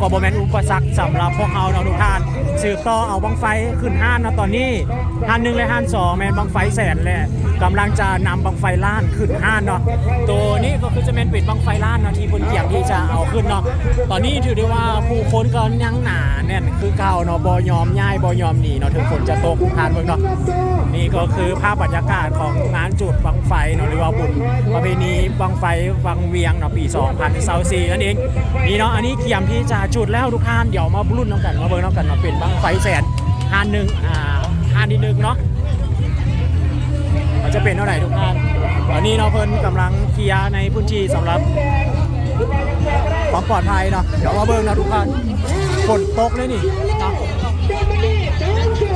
ก็บ่แม่นอุปสรรคสำหรับพวกเราเนาะทุกท่าน สืบต่อเอาบังไฟขึ้นห้านเนาะตอนนี้ห้านหนึ่งและห้านสองแม่นบังไฟแสนแหละ กำลังจะนำบังไฟล้านขึ้นห้านเนาะตัวนี้ก็คือจะเป็นปิดบังไฟล้านเนาะที่บนเกียงที่จะเอาขึ้นเนาะตอนนี้ถือได้ว่าผู้คนก็ยังหนาแน่นคือเก่าเนาะบ่ยอมย้ายบ่ยอมหนีเนาะถึงฝนจะตกทานเบิ่งเนาะนี่ก็คือภาพบรรยากาศของงานจุดบังไฟเนาะหรือว่าบุญประเพณีบังไฟวังเวียงเนาะปี2024นั่นเองนี่เนาะอันนี้เกียมที่จะจุดแล้วทุกท่านเดี๋ยวมาบรุ่นน้องกันมาเบิ่งน้องกันเนาเป็นบังไฟแสนฮานหนึ่งอ่าฮานที่หนึ่งเนาะ มันจะเป็นเท่าไหร่ทุกท่านตอนนี้เนาะเพิ่นกำลังเคลียร์ในพื้นที่สำหรับความปลอดภัยเนาะเดี๋ยวมาเบิ่งนะทุกท่านฝนตกเลยนี่เนาะ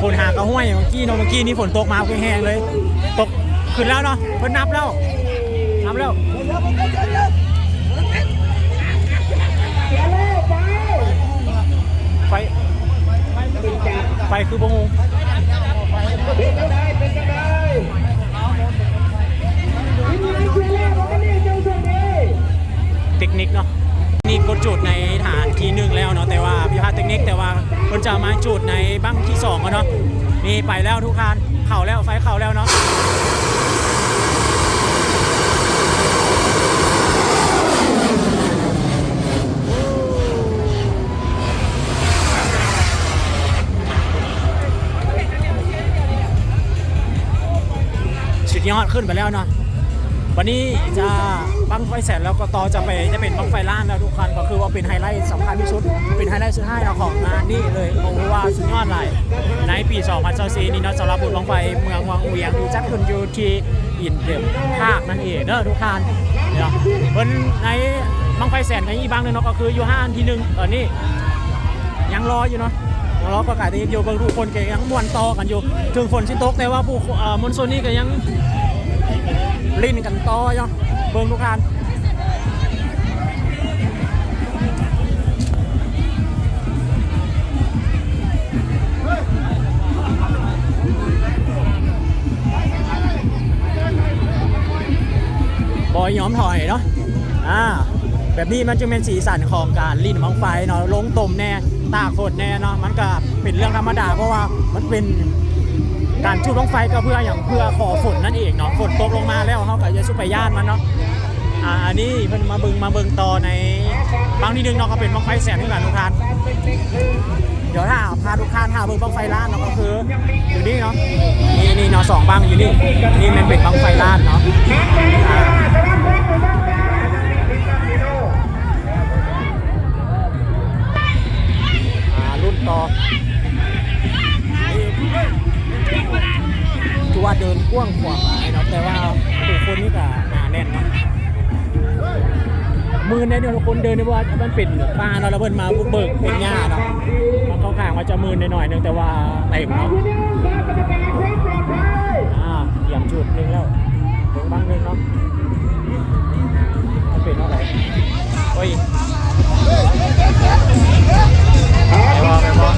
ฝนหากระห้วยเมื่อกี้เนาะเมื่อกี้นี่ฝนตกมาแห้งเลย ตกขึ้นแล้วเนาะเพิ่นนับแล้วนับแล้วไฟไฟคือบ่งูเเทคนิคเนาะนี่กดจุดในฐานทีหนึ่งแล้วเนาะแต่ว่าพิพาทเทคนิคแต่ว่าเพิ่นจะมาจุดในบั้งที่สองเนาะนี่ไปแล้วทุกคันเข่าแล้วไฟเข่าแล้วเนาะสุดยอดขึ้นไปแล้วเนาะ วันนี้จะบังไฟแสนแล้วก็ต่อจะไปจะเป็นบังไฟล้านแล้วทุกคันก็คือว่าเป็นไฮไลท์สำคัญที่สุด เป็นไฮไลท์สุดท้ายเราของงานนี่เลยเพราะว่าสุดยอดเลยในปี 2024นี่เนาะสำหรับบุญบังไฟเมืองวังเวียงที่จัดขึ้นอยู่ที่อินเดียภาคนั่นเองเนอะทุกคันเนาะเพิ่นในบังไฟแสนในอีกบางหนึงเนาะก็คืออยู่ห้างที่หนึ่งเออนี่ยังรออยู่เนาะยังรอประกาศตีอยู่เบางทุกคนก็ยังมวนต่อกันอยู่ ถึงฝนชิตกแต่ว่าผู้มอนโซนี่ก็ยัง ลิ้นกันต่อยู่เบิ่งทุกท่านบอยยอมถอยเนาะอ่าแบบนี้มันจะเป็นสีสันของการลิ้นมังไฟเนาะลงตมแน่ตากฝนแน่เนาะมันก็เป็นเรื่องธรรมดาเพราะว่ามันเป็น การจุดลงไฟก็เพื่ออย่างเพื่อขอฝนนั่นเองเนาะฝนตกลงมาแล้วเขาก็จะชุบไปย่านมันเนาะอ่าอันนี้เพิ่นมาเบึงมาเบิงต่อในบางที่หนึงเนาะก็เป็นบังไฟแสนที่หลานทุกท่านเดี๋ยวถ้าพาทุกท่านหาเบิงบังไฟล้านเนาะก็คืออยู่นี่เนาะนี่นี่เนาะสองบังอยู่นี่นี่มันเป็นบังไฟล้านเนาะ กว้างขวางหลายเนาะแต่ว่าผู้คนนี่ก็หนาแน่นเนาะมือในเนี่ยทุกคนเดินเนี่ยว่ามันเป็นป่าเนาะแล้วเพิ่นมาบุกเบิกเป็นหญ้าเนาะมันเข้าข้างมันจะมือในหน่อยนึงแต่ว่าเต็มเนาะอ่าเยียบจุดหนึงแล้วถึงบางหนึงเนาะมันเป็นเท่าไหร่โอ้ยไปบ่ไปบ่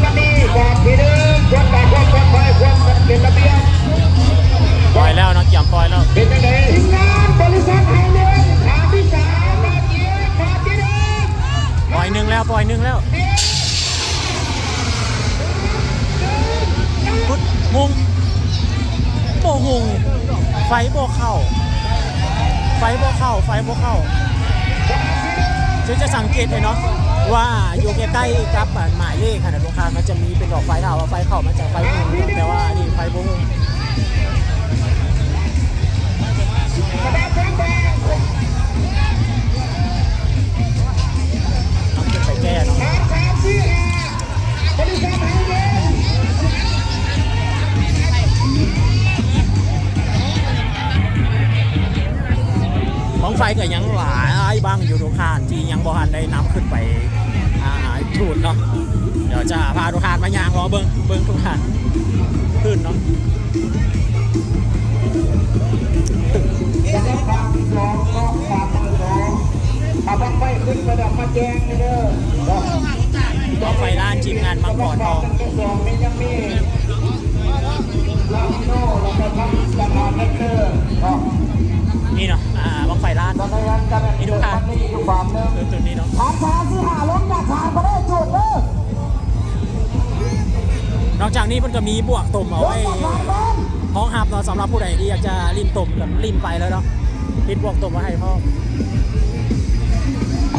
ว่าอยู่ใกล้ๆกับหมายเลขขนาดลูกค้ามันจะมีเป็นดอกไฟถามว่าไฟเข้ามาจากไฟหุงแต่ว่านี่ไฟบุ้ง นี่เนาะอ่าบังไฟล้านบังไฟล้นกันนี่ดูค่ะนี่ดูความเนอะจุนี้เนาะทางช้างที่หาล้มจากทางประเทศจุดเนอะนอกจากนี้มันก็มีบวกตุ่มเอาไว้ห้องหับเราสำหรับผู้ใดที่อยากจะลิ้มตุ่มกับลิ้มไปแล้วเนาะริมบวกตุ่มมาให้พ่อ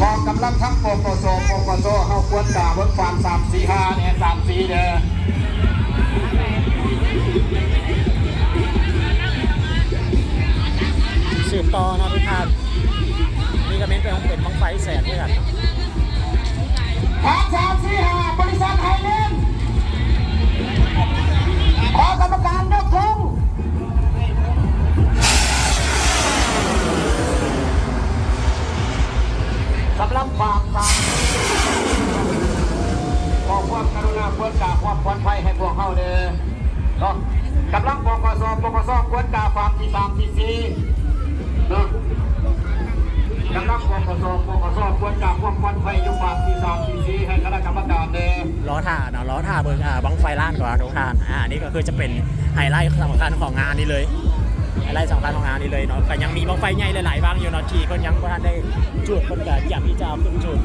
ของกำลังทั้งปปสปปสเข้าควรด่าเวิร์กฟาร์มสามสี่ห้าเนี่ยสามสี่เด้อ ต่อนะทุกท่านนี่ก็เป็นไปของเป็นบังไฟแสนด้วยกัน อ่านี่ก็คือจะเป็นไฮไลท์สำคัญของงานนี้เลยไฮไลท์สำคัญของงานนี้เลยเนาะแต่ยังมีบังไฟใหญ่หลายๆบางอยู่เนาะที่เพิ่นยังบ่ทันได้จุดเพิ่นก็อยากที่จะเอาขึ้นจุด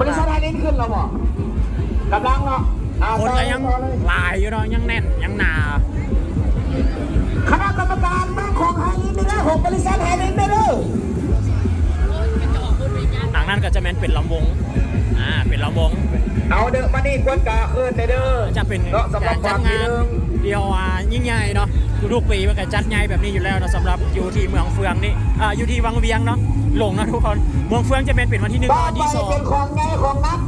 บริษัทไทยนี้ขึ้นแล้วบ่กำลังเนาะอ่าคนก็ยังต่อเลยหลายอยู่เนาะยังแน่นยังหนาคณะกรรมการเมืองของไทยนี้นะของบริษัทไทยนี้เด้อทางนั้นก็จะแม่นเป็นลำวงอ่าเป็นลำวงเอาเด้อมานี่ควรกาขึ้นเด้อจะเป็นเนาะสำหรักาบรจัฝาดกที่งาหนนึ่งเดียวอ่ายิ่งใหญ่เนาะทุกๆปีมันก็จัดใหญ่แบบนี้อยู่แล้วเนาะสำหรับอยู่ที่เมืองเฟืองนี่อ่าอยู่ที่วังเวียงเนาะหลงนะทุกคนเมืองเฟืองจะเป็นเป็นวันที่หนึ่งต่อวันไปที่สองเป็นของไงของนัก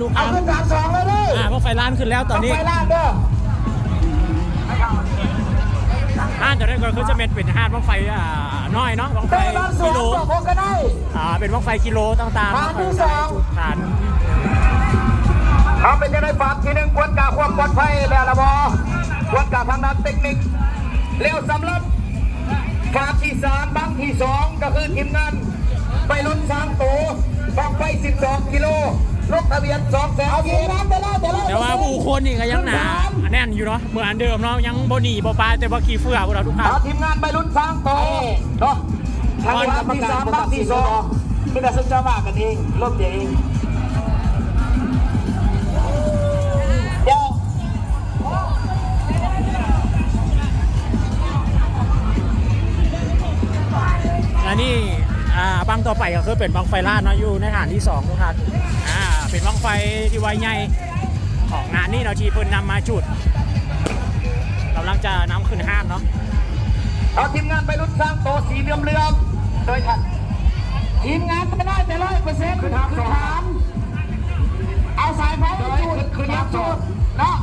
เนาะทุกเอาท่านขึ้นฐานสองเลยดิอ่าบังไฟล้านขึ้นแล้วตอนนี้บ้างไฟล้านเด้อห้านจะได้ก็คือจะเป็นเป็นห้านบังไฟอ่าน้อยเนาะบังไฟเต้บ้านสวกินโลบอกผมก็ได้ อ่าเป็นบังไฟกิโลต่างๆฐานที่สอง ฐานเอาเป็นจะได้ฝากทีหนึ่งควรกาความปลอดภัยแล้วละบอควรกาทางด้านเทคนิคเร็วสำหรับฝากที่สามบังที่สองก็คือทีมงานไปลุ้นสามตัวบังไฟ12กิโล ลกทะเบียน2แสนเอาทีมงานไปแล้วไปแล้วแต่ว่าผู้คนนี่ก็ยังหนาแน่นอยู่เนาะเหมือนเดิมเนาะยังบ่หนีบ่ปลายแต่ว่าขี่เฟือพวกเราทุกท่านเอาทีมงานไปลุ้นสามตัวเนาะทางด้านที่สามบังที่สองไม่ได้สนใจมากกันเองร่วมเดียวเองเดี๋ยว อ่าบังต่อไปก็คือเป็นบังไฟลาดเนาะอยู่ในฐานที่สองทุกท่านอ่าเป็นบังไฟที่ไวใหญ่ของงานนี้เนาะที่เพิ่นนำมาจุดกำลังจะนำขึ้นห้านเนาะเอาทีมงานไปลุ้นสามตัวสีเหลืองเลือมโดยทันทีมงานไม่ได้แต่ร้อยเปอร์เซ็นต์คือทางสองเอาสายไฟไปจุดคือยับจุดเนาะ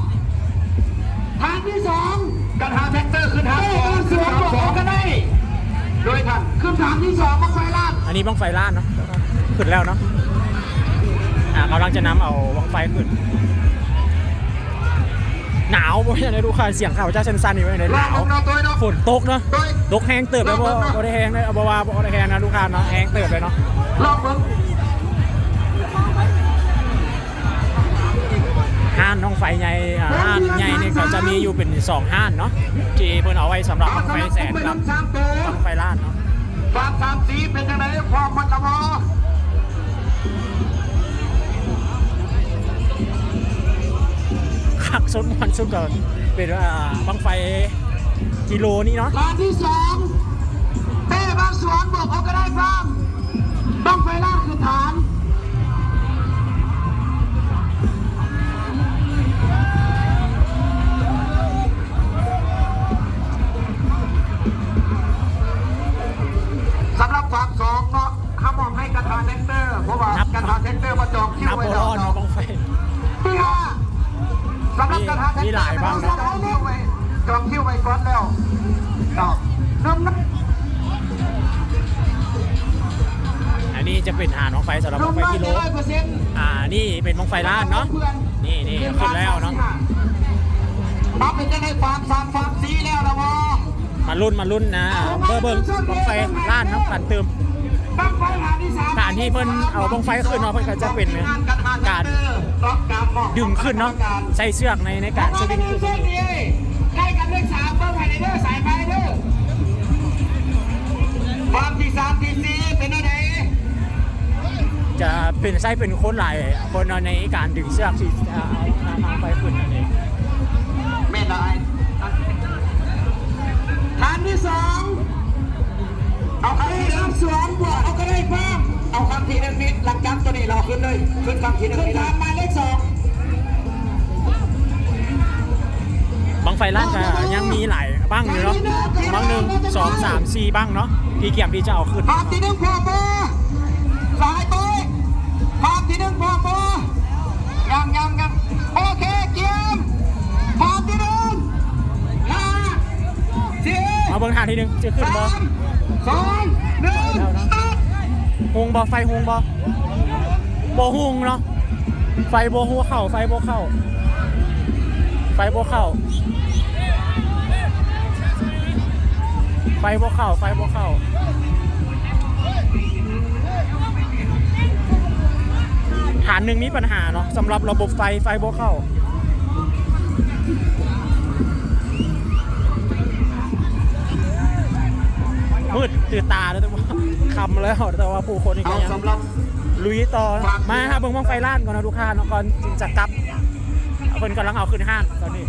ทางที่สองกันหาแท็กเตอร์ขึ้นทางสองสวนบอกก็ได้ โดยทันขึ้นทางที่สอง มาไฟลาดอันนี้บังไฟลาดเนาะขึ้นแล้วเนาะอ่ากำลังจะนำเอาบังไฟขึ้น หนาวบ่อยากได้ดูค่ะเสียงข่าวจ้าเซนซันอยู่ไหนลหองนาวเอาตัวเนาะฝนตกเนาะโดยตกแห้งเติบเลยบ่บ่ได้แห้งเลยบ่ว่าบ่ได้แห้งนะลูกค้าเนาะแห้งเติบเลยเนาะลองเบิ่งห้านน้องไฟใหญ่อ่าห้านใหญ่นี่ก็จะมีอยู่เป็นสองห้านเนาะที่เพิ่นเอาไว้สำหรับเอาบังสำไฟหรับแสผมนไปกัลุ้บนสามตัวบังไฟลาดเนาะ ฝากสามสีเป็นยังไงความมันละมอขักสนมันสุดก็เป็นว่าบังไฟกิโลนี่เนาะลานที่สองเต้บางสวนบอกเขาก็ได้ฟังต้องไฟล่าคือฐาน ฝากสองเนาะเขามอบให้กระทาแท็กเตอร์ เพราะว่ากระทาแท็กเตอร์มาจองคิวนับไว้บ่แล้รวอดเนาะบังไฟ ที่ห้าสำหรับกระทาแท็กมีเตอร์หลายบ้างนะ จองคิวไว้จองคิวไว้ก่อนแล้วเนาะเริ่มนับ อันนี้จะเป็นฐานบังไฟสำหรับบังไฟกิโลร้อยเปอร์เซ็นต์อ่า นี่เป็นบังไฟล้านเนาะ นี่นี่ขึ้นแล้วเนาะ ปั๊บเป็นจะได้ฟาร์มสามฟาร์มสีแล้วนะวะ มารุ่นมารุ่นนะเบอร์เบิ้งบังไฟล้านเนาะกันเติมบังไฟหาที่สามการที่เพิ่นเอาบังไฟขึ้นเนาะเพิ่นก็จะเป็นการดึงขึ้นเนาะใช้เชือกในในการสวิงขึ้นใกล้กันเลขสามเบิ้งไฮเดอร์สายไฟเด้อฟาร์มที่สามที่สี่เป็นอะไรจะเป็นใช้เป็นคนหลายคนเนาะในการดึงเชือกที่เอาเอาเอาไฟขึ้น นี้เราขึ้นเลยขึ้นคำที่หนึ่งนิดฐานหมายเลขสองบังไฟล้านก็ยังมีหลายบ้างอยู่เนาะบ้างหนึ่งสองสามสี่บ้างเนาะที่เกียมที่จะเอาขึ้นภาพที่หนึ่งพอปอสายตัวภาพที่หนึ่งพอปอยังยังยังโอเคเกียมภาพที่หนึ่งห้าสี่เอาเบิ้งทางทีหนึงจะขึ้นสาบ่มสองหนึ่งสตาร์ทฮงบ่ไฟฮงบ่ บ่ฮงเนาะไฟโบ่ฮูเข้าไฟโบเข้าไฟโบเข้าไฟโบเข้าไฟโบเข้าฐานหนึ่งมีปัญหาเนาะสำหรับระบบไฟไฟโบเข้า มืดตื่นตาแล้วแต่ว่าคำแล้วแต่ว่าผู้คนอีกอายังสำหรับ ลุยต่อ มาครับเบิ่งบ้างไฟล้านก่อนนะทุกท่านเนาะก่อนจึงจะกลับเพิ่นกำลังเอาขึ้นห้างตอนนี้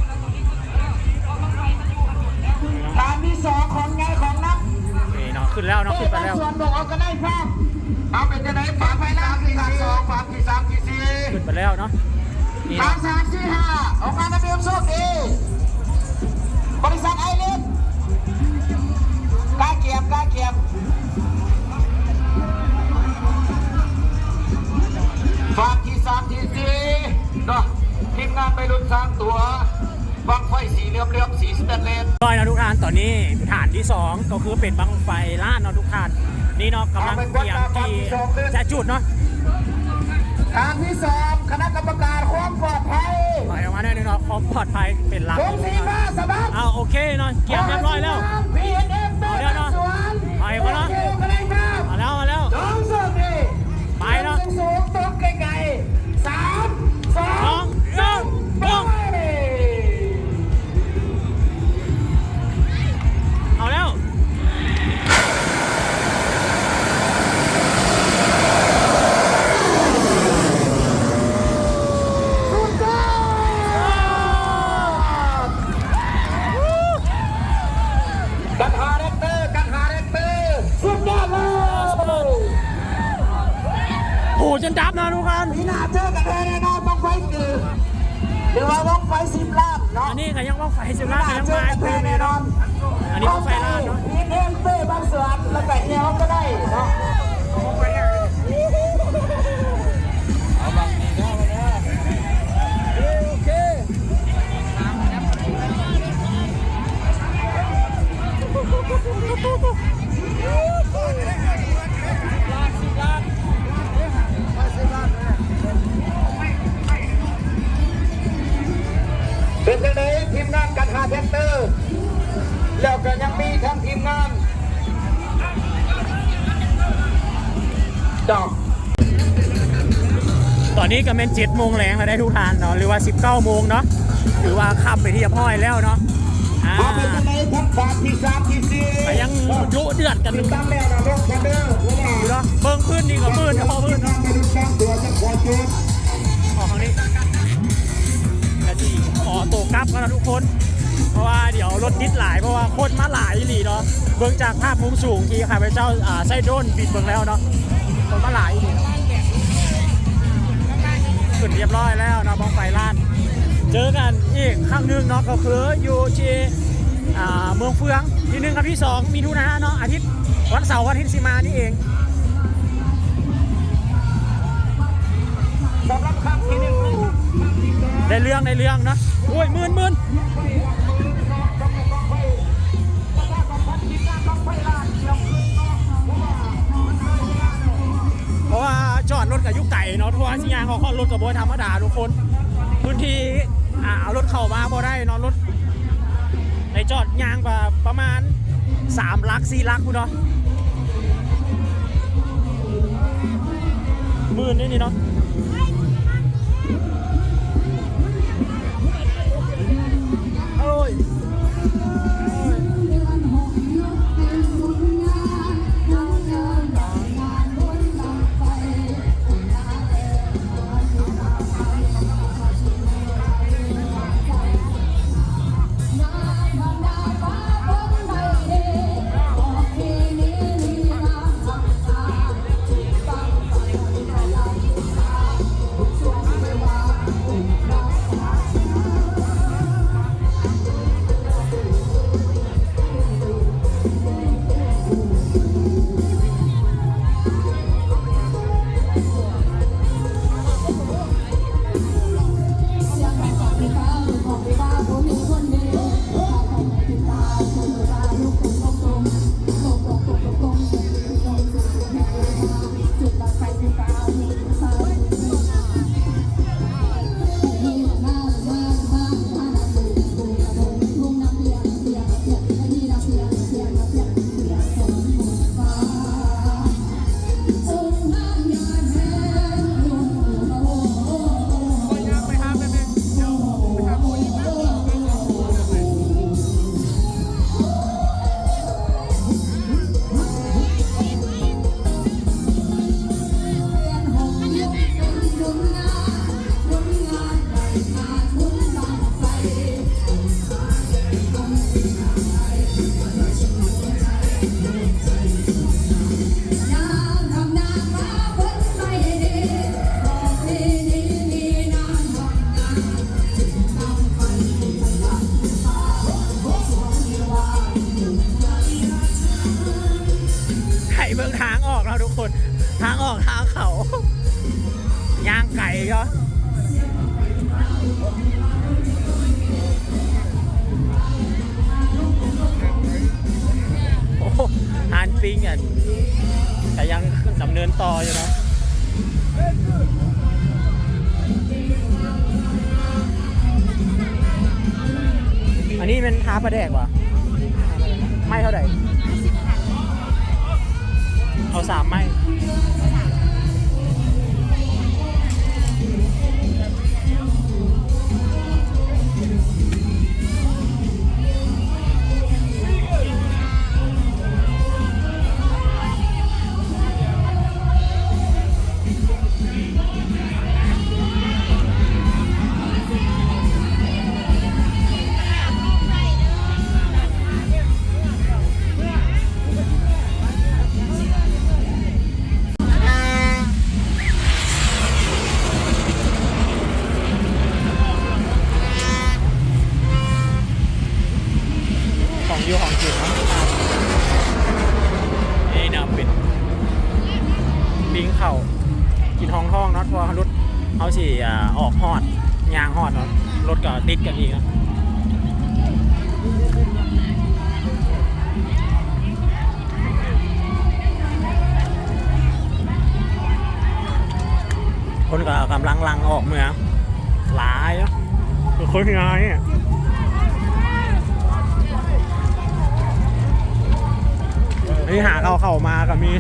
ฐานที่สองของไงของนักนี่เนาะขึ้นแล้วเนาะขึ้นไปแล้วส่วนบอกเอาก็ได้ภาพเอาเป็นจะไหนฝาไฟล่างที่สามสองฝาที่สามที่สี่ขึ้นไปแล้วเนาะนี่ฝาเนาะสามที่ห้าออกมาทะเบียนโชคดีบริษัทไอเลนกล้าเกียบกล้าเกียบ ฝาที่สามที่สี่เนาะทีมงานไปรุ่นสามตัวบังไฟสีเหลือมเหลือมสีสแตนเลสร้อยเนาะทุกท่านตอนนี้ฐานที่สองก็คือเป็นบังไฟล้านเนาะทุกท่านนี่เนาะกำลังเตรียมที่จะจุดเนาะทางที่สองคณะกรรมการความปลอดภัยปล่อยออกมาได้เนาะความปลอดภัยเป็นหลักผมสีมาสบับเอาโอเคเนาะเกียร์เรียบร้อยแล้วพีเอ็นเอฟเอาเดี๋ยวเนาะไปก่อนเนาะ โหจนดับนะทุกคนปีหน้าเจอกันแน่นอนต้องไฟคือหรือว่าต้องไฟสิบล้านเนาะอันนี้ก็ยังว่าไฟสิบล้านก็ยังเจอมากันเพิ่มแน่เลยนอเนาะนอันนี้ว่าไฟล้านเนาะพีเอ็นเต้บางส่วนแล้วก็เอวก็ได้เนาะเป็น จังไดทีมงานกันหาแท็กเตอร์ แล้วก็ยังมีทั้งทีมงานดอกตอนนี้ก็เป็นเจ็ดโมงแรงแล้วได้ทุกทานเนาะหรือว่าสิบเก้าโมงเนาะหรือว่าค่ำไปที่จะพ่อยแล้วเนาะอ่าเอาเป็นจังไดทั้งฝาที่สามที่สี่ก็ยังยุเดือดกันอติดยู่ตั้งแล้วนะลงกันเด้อเวลาเนาะเบิ้งพื้นดีกว่าพื้นเนาะพอพื้น ทางไปดูสร้างตัวจะขอจุด อตัวกลับกันนะทุกคน เพราะว่าเดี๋ยวรถติดหลายเพราะว่าคนมาหลายหลีเนาะเบิ่งจากภาพมุมสูงที่ข้าพเจ้าอ่าใส่โดนบินเบิ่งแล้วเนาะคนมาหลายหลีขึ้นเรียบร้อยแล้วเนาะบ้องไฟล้าน เจอกันอีกครั้งหนึ่งเนาะก็คืออยู่ที่อ่าเมืองเฟืองที่หนึ่งกับที่สองมีทุนาเนาะอาทิตย์วันเสาร์วันอาทิตย์สิมานี่เองสำหรับคำที่หนึ่ง ได้เรื่องได้เรื่องนะโอ้ยหมื่นหมื่นขรถกับยุคไก่เนาะทัวร์สิยางเขาข้ารถกับโบธรรมดาทุกคน พื้นที่อ่าเอารถเข้ามาพอได้นอนรถในจอดยางแบบประมาณ3ลัก4ลักคุณเนาะหมื่นนี่นี่เนาะ ทางออกแล้วทุกคน ทางออกทางเขา ย่างไก่ก็โอ้ฮานปิงอะแต่ยังดำเนินต่ออยู่นะอันนี้เป็นท้าประแดกวะไม่เท่าไหร่ เอาสามไหม เข่ากินห้องท้องเนาะเพราะว่ารถเขาสิอ่าออกฮอดยางฮอดเนาะรถก็ติดกันอีกเนาะคนก็กำลังลังออกเมืองหลายเนาะคือคนงานเนี่ยนี่หาเขาเข้ามากับมี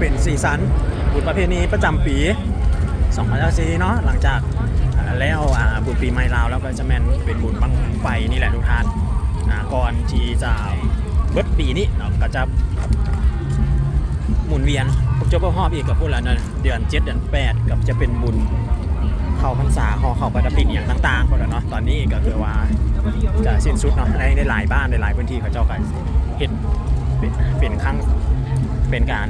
เป็นสีสันบุญประเพณีประจำปี2024เนาะหลังจากแล้วบุญปีใหม่ลาวแล้วก็จะแมนเป็นบุญบังไฟนี่แหละทุกท่านก่อนที่จะเบิดปีนี้เนาะก็จะหมุนเวียนผมจะบ่ฮอบอีกกับพูดแล้วเนอะเดือน7เดือน8กับจะเป็นบุญเข้าพรรษาหอเข้าประดับดิษฐ์อย่างต่างๆหมดแล้วเนาะตอนนี้ก็คือว่าจะสิ้นสุดเนาะในในหลายบ้านในหลายพื้นที่เขาเจ้าก็เห็นเป็นเป็นครั้งเป็นการ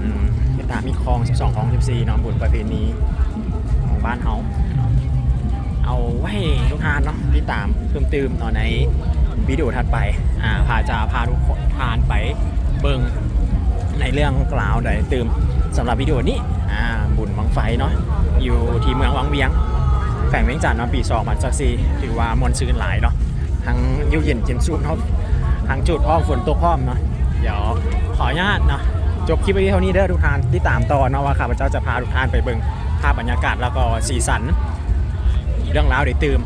ตามีคลอง 12คลอง 14เนาะบุญประเพณีของบ้านเฮาเอาไว้ทุกท่านเนาะติดตามเพิ่มเติมตอนในวิดีโอถัดไปอ่าพาจะพาทุกทานไปเบิงในเรื่องกล่าวใดตื่มสำหรับวิดีโอนี้อ่าบุญบังไฟเนาะอยู่ที่เมืองวังเวียงแฝงเวียงจันทน์เนาะปี2 0 2 4ถือว่ามวลซื่นหลายเนาะทั้งยุ่เย็นเย็นสูดเนาะทั้งจุดพ้อมฝนตกพ้อมเนาะเดี๋ยวขออนุญาตเนาะ จบคลิปไว้เท่านี้เด้อทุกท่านที่ตามต่อเนาะว่าข้าพเจ้าจะพาทุกท่านไปเบิ่งภาพบรรยากาศแล้วก็สีสัน เรื่องราวเดี๋ยวเตื่ม